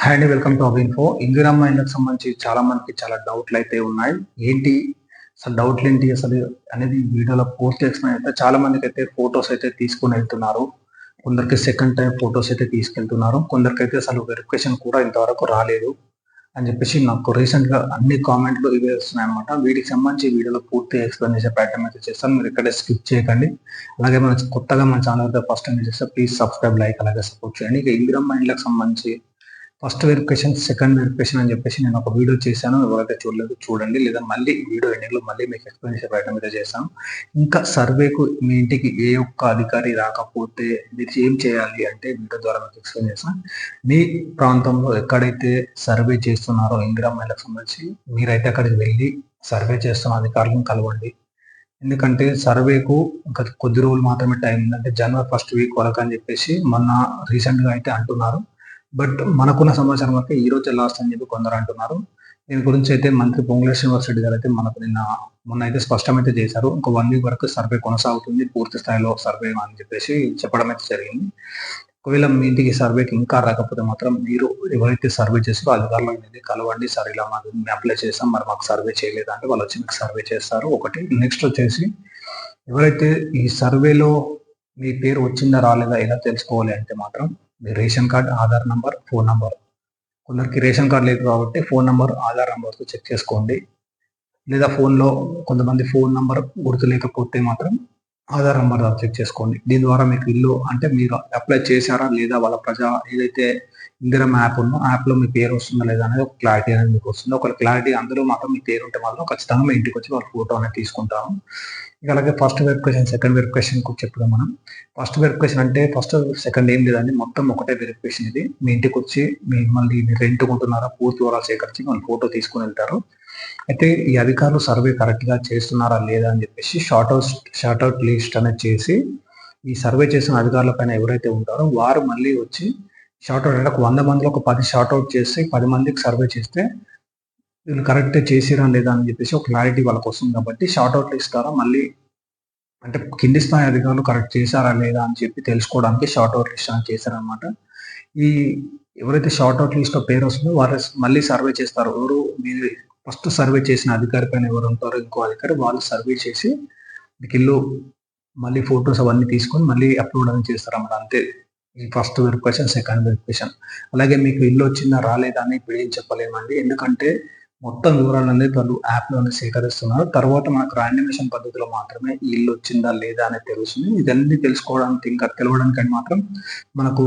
Hi అండి welcome to Have Info Indiramma ఇళ్ళకి సంబంధించి చాలా మందికి చాలా డౌట్లు అయితే ఉన్నాయి. ఏంటి? అసలు డౌట్లు ఏంటి? అసలు అనేది వీడియోలో పోస్ట్ చేసిన అయితే చాలా మందికి అయితే ఫొటోస్ అయితే తీసుకుని వెళ్తున్నారు. కొందరికి సెకండ్ టైం ఫొటోస్ అయితే తీసుకెళ్తున్నారు. కొందరికి అయితే అసలు వెరిఫికేషన్ కూడా ఇంతవరకు రాలేదు అని చెప్పేసి నాకు రీసెంట్గా అన్ని కామెంట్లు ఇవే వస్తున్నాయి అనమాట వీటికి సంబంధించి వీడియోలో పూర్తి ఎక్స్ప్లెయిన్ చేసే ప్రయత్నం అయితే చేస్తాను. మీరు ఇక్కడ స్కిప్ చేయకండి. అలాగే మన కొత్తగా మన ఛానల్ అయితే ఫస్ట్ టైం చేస్తే ప్లీజ్ సబ్స్క్రైబ్ లైక్ అలాగే సపోర్ట్ చేయండి. ఇక ఇందిరమ్మ ఇండ్లకు సంబంధించి ఫస్ట్ వెరిఫికేషన్ సెకండ్ వెరిఫికేషన్ అని చెప్పేసి నేను ఒక వీడియో చేశాను. ఎవరైతే చూడలేదు చూడండి. లేదా మళ్ళీ వీడియో ఎండింగ్లో మళ్ళీ మీకు ఎక్స్ప్లెయిన్ చేసే ప్రయత్నం చేశాను ఇంకా సర్వేకు మీ ఇంటికి ఏ ఒక్క అధికారి రాకపోతే మీరు ఏం చేయాలి అంటే వీడియో ద్వారా మీకు ఎక్స్ప్లెయిన్ చేశాను మీ ప్రాంతంలో ఎక్కడైతే సర్వే చేస్తున్నారో ఇందిరా మహిళకు సంబంధించి మీరైతే అక్కడికి వెళ్ళి సర్వే చేస్తున్న అధికారులను కలవండి. ఎందుకంటే సర్వేకు ఇంకా కొద్ది రోజులు మాత్రమే టైం ఉందంటే జనవరి ఫస్ట్ వీక్ వరకు అని చెప్పేసి మొన్న రీసెంట్గా అయితే అంటున్నారు. బట్ మనకున్న సమాచారం వరకు ఈ రోజు లాస్ట్ అని చెప్పి కొందరు అంటున్నారు. దీని గురించి అయితే మంత్రి పొంగులేష్ యూనివర్సిటీ గారు అయితే మనకు నిన్న మొన్న అయితే స్పష్టమైతే చేశారు. ఇంకో వన్ వీక్ వరకు సర్వే కొనసాగుతుంది పూర్తి స్థాయిలో సర్వే అని చెప్పేసి చెప్పడం అయితే జరిగింది. ఒకవేళ మీ ఇంటికి సర్వేకి ఇంకా రాకపోతే మాత్రం మీరు ఎవరైతే సర్వే చేస్తారో అధికారులు అనేది కలవండి సార్ ఇలా మాకు మేము అప్లై చేస్తాం మరి మాకు సర్వే చేయలేదు అంటే వాళ్ళు వచ్చి మీకు సర్వే చేస్తారు. ఒకటి నెక్స్ట్ వచ్చేసి ఎవరైతే ఈ సర్వేలో మీ పేరు వచ్చిందా రాలేదా ఎలా తెలుసుకోవాలి అంటే మాత్రం మీ ration card Aadhaar number phone number. కొందరికి రేషన్ కార్డ్ లేదు కాబట్టి ఫోన్ నంబర్ ఆధార్ నంబర్తో చెక్ చేసుకోండి. లేదా ఫోన్లో కొంతమంది ఫోన్ నంబర్ గుర్తు లేకపోతే మాత్రం ఆధార్ నెంబర్ చెక్ చేసుకోండి. దీని ద్వారా మీకు ఇల్లు అంటే మీరు అప్లై చేశారా లేదా వాళ్ళ ప్రజా ఏదైతే ఇందిరం యాప్ ఉందో యాప్లో మీ పేరు వస్తుందా లేదా అనేది ఒక క్లారిటీ అనేది మీకు వస్తుంది. ఒక క్లారిటీ అందులో మాత్రం మీ పేరు ఉంటే మాత్రం ఖచ్చితంగా మీ ఇంటికి వచ్చి వాళ్ళ ఫోటో అనేది తీసుకుంటాము. ఇక అలాగే ఫస్ట్ వెరిఫికేషన్ సెకండ్ వెరిఫికేషన్ చెప్పుదాం మనం. ఫస్ట్ వెరిఫికేషన్ అంటే ఫస్ట్ సెకండ్ ఏం లేదండి. మొత్తం ఒకటే వెరిఫికేషన్ ఇది. మీ ఇంటికి వచ్చి మిమ్మల్ని మీరు రెంట్ కొంటున్నారా పూర్తి వివరాలు సేకరించి మన ఫోటో తీసుకుని వెళ్తారు. అయితే ఈ అధికారులు సర్వే కరెక్ట్గా చేస్తున్నారా లేదా అని చెప్పేసి short out short out list అనేది చేసి ఈ సర్వే చేసిన అధికారుల పైన ఎవరైతే ఉంటారో వారు మళ్ళీ వచ్చి షార్ట్ అవుట్ అంటే ఒక వంద మందిలో ఒక పది షార్ట్ అవుట్ చేసి పది మందికి సర్వే చేస్తే వీళ్ళు కరెక్ట్ చేసిరా లేదా అని చెప్పేసి ఒక క్లారిటీ వాళ్ళకి వస్తుంది కాబట్టి షార్ట్ అవుట్ లిస్ట్ ద్వారా మళ్ళీ అంటే కింది స్థాయి అధికారులు కరెక్ట్ చేశారా లేదా అని చెప్పి తెలుసుకోవడానికి షార్ట్ అవుట్ లిస్ట్ అని చేశారనమాట ఈ ఎవరైతే షార్ట్ అవుట్ లిస్ట్ పేరు వస్తుందో వారు మళ్ళీ సర్వే చేస్తారు. ఎవరు మీరు ఫస్ట్ సర్వే చేసిన అధికారి పైన ఎవరు ఉంటారో ఇంకో అధికారి వాళ్ళు సర్వే చేసి మీకు ఇల్లు మళ్ళీ ఫొటోస్ అవన్నీ తీసుకొని మళ్ళీ అప్లోడ్ అని చేస్తారన్నమాట అంతే. ఈ ఫస్ట్ వెరిఫికేషన్ సెకండ్ వెరిఫికేషన్. అలాగే మీకు ఇల్లు వచ్చిందా రాలేదా అని ఇప్పుడు ఏం చెప్పలేమండి. ఎందుకంటే మొత్తం వివరాలు అనేది వాళ్ళు యాప్లోనే సేకరిస్తున్నారు. తర్వాత మనకు ర్యాండమేషన్ పద్ధతిలో మాత్రమే ఈ ఇల్లు వచ్చిందా లేదా అనేది తెలుస్తుంది. ఇదన్నీ తెలుసుకోవడానికి ఇంకా తెలవడానికి మాత్రం మనకు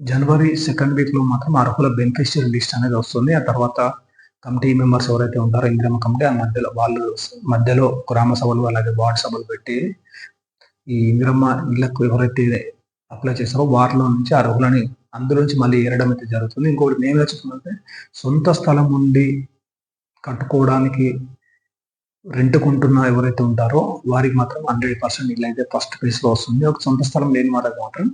జనవరి సెకండ్ వీక్లో మాత్రం అర్హుల బెనిఫిషియరీ లిస్ట్ అనేది వస్తుంది. ఆ తర్వాత కమిటీ మెంబర్స్ ఎవరైతే ఉంటారో ఇందిరమ్మ కమిటీ ఆ మధ్యలో వాళ్ళు మధ్యలో గ్రామ సభలు అలాగే వార్డు సభలు పెట్టి ఈ ఇందిరమ్మ ఇళ్ళకు ఎవరైతే అప్లై చేస్తారో వారిలో నుంచి అర్హులని అందులో నుంచి మళ్ళీ ఏరడం అయితే జరుగుతుంది. ఇంకోటి మేము చెప్తుందంటే సొంత స్థలం ఉండి కట్టుకోవడానికి రెంట్ కొంటున్న ఎవరైతే ఉంటారో వారికి మాత్రం హండ్రెడ్ పర్సెంట్ ఇల్లు అయితే ఫస్ట్ ప్లేస్లో వస్తుంది. ఒక సొంత స్థలం లేని వాళ్ళకి మాత్రం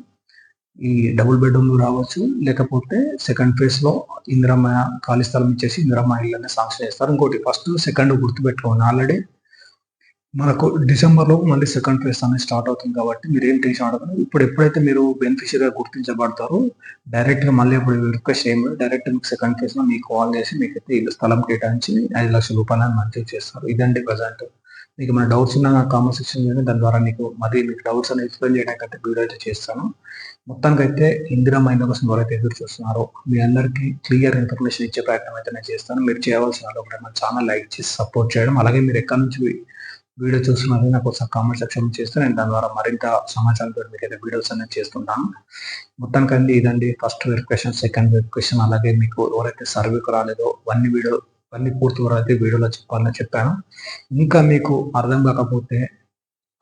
ఈ డబుల్ బెడ్రూమ్ రావచ్చు. లేకపోతే సెకండ్ ఫేజ్లో ఇందిరమ్మ ఖాళీ స్థలం ఇచ్చేసి ఇందిరమ్మ ఇల్లు సాంక్షన్ చేస్తారు. ఇంకోటి ఫస్ట్ సెకండ్ గుర్తుపెట్టుకోండి. ఆల్రెడీ మనకు డిసెంబర్లో మళ్ళీ సెకండ్ ఫేజ్ అనేది స్టార్ట్ అవుతుంది కాబట్టి మీరు ఏం టెన్షన్ అడగదు ఇప్పుడు ఎప్పుడైతే మీరు బెనిఫిషియరీగా గుర్తించబడతారో డైరెక్ట్గా మళ్ళీ ఇప్పుడు రిక్వెస్ట్ చేయము డైరెక్ట్ మీకు సెకండ్ ఫేజ్లో మీకు కాల్ చేసి మీకైతే ఇల్లు స్థలం కేటాయించి ఐదు లక్షల రూపాయలను మంజూరు చేస్తారు. ఇదండి ప్రజెంట్. మీకు మన డౌట్స్ ఉన్న కామెంట్ సెక్షన్ మీద దాని ద్వారా మీకు మరి మీకు డౌట్స్ అని ఎక్స్ప్లెయిన్ చేయడానికి అయితే వీడియో అయితే చేస్తాను. మొత్తానికి అయితే ఇందిరా మైండ్ కోసం ఎవరైతే ఎదురు చూస్తున్నారో మీ అందరికీ క్లియర్ ఇన్ఫర్మేషన్ ఇచ్చే ప్రయత్నం అయితే నేను చేస్తాను. మీరు చేయవలసిన ఒకటి మన ఛానల్ లైక్ చేసి సపోర్ట్ చేయడం అలాగే మీరు ఎక్కడి నుంచి వీడియో చూస్తున్నారో నాకు ఒకసారి కామెంట్ సెక్షన్ చేస్తే నేను దాని ద్వారా మరింత సమాచారంతో మీకు అయితే వీడియోస్ అనేది చేస్తుంటాను. మొత్తానికి అండి ఇదండి. ఫస్ట్ వెరిఫికేషన్ సెకండ్ వెరిఫికేషన్ అలాగే మీకు ఎవరైతే సర్వేకు రాలేదో అన్ని వీడియో అన్ని పూర్తి అయితే వీడియోలో చెప్పాలని చెప్పాను. ఇంకా మీకు అర్థం కాకపోతే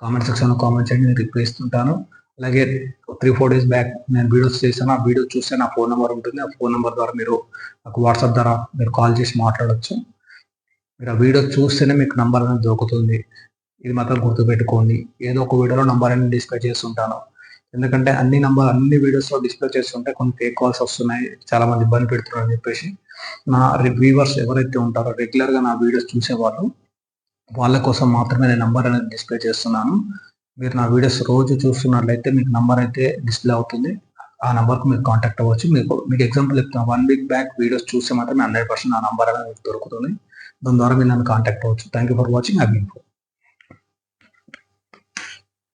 కామెంట్ సెక్షన్లో కామెంట్ చేయండి నేను రిప్లై ఇస్తుంటాను. అలాగే త్రీ ఫోర్ డేస్ బ్యాక్ నేను వీడియోస్ చేశాను. ఆ వీడియో చూస్తే నా ఫోన్ నెంబర్ ఉంటుంది. ఆ ఫోన్ నెంబర్ ద్వారా మీరు నాకు వాట్సాప్ ద్వారా మీరు కాల్ చేసి మాట్లాడవచ్చు మీరు ఆ వీడియో చూస్తేనే మీకు నంబర్ అనేది దొరుకుతుంది. ఇది మాత్రం గుర్తుపెట్టుకోండి. ఏదో ఒక వీడియోలో నంబర్ అనేది డిస్కస్ చేస్తుంటాను. ఎందుకంటే అన్ని నంబర్ అన్ని వీడియోస్లో డిస్ప్లే చేస్తుంటే కొన్ని ఫేక్ కాల్స్ వస్తున్నాయి చాలా మంది ఇబ్బంది పెడుతున్నారు అని చెప్పేసి నా వ్యూవర్స్ ఎవరైతే ఉంటారో రెగ్యులర్గా నా వీడియోస్ చూసేవాళ్ళు వాళ్ళ కోసం మాత్రమే నేను నంబర్ అనేది డిస్ప్లే చేస్తున్నాను. మీరు నా వీడియోస్ రోజు చూస్తున్నట్లయితే మీకు నంబర్ అయితే డిస్ప్లే అవుతుంది. ఆ నెంబర్కి మీరు కాంటాక్ట్ అవ్వచ్చు. మీకు మీకు ఎగ్జాంపుల్ చెప్తాను వన్ వీక్ బ్యాక్ వీడియోస్ చూస్తే మాత్రమే హండ్రెడ్ పర్సెంట్ ఆ నంబర్ అనేది మీకు దొరుకుతుంది. దాని ద్వారా మీరు నన్ను కాంటాక్ట్ అవ్వచ్చు. Thank you for watching Have Info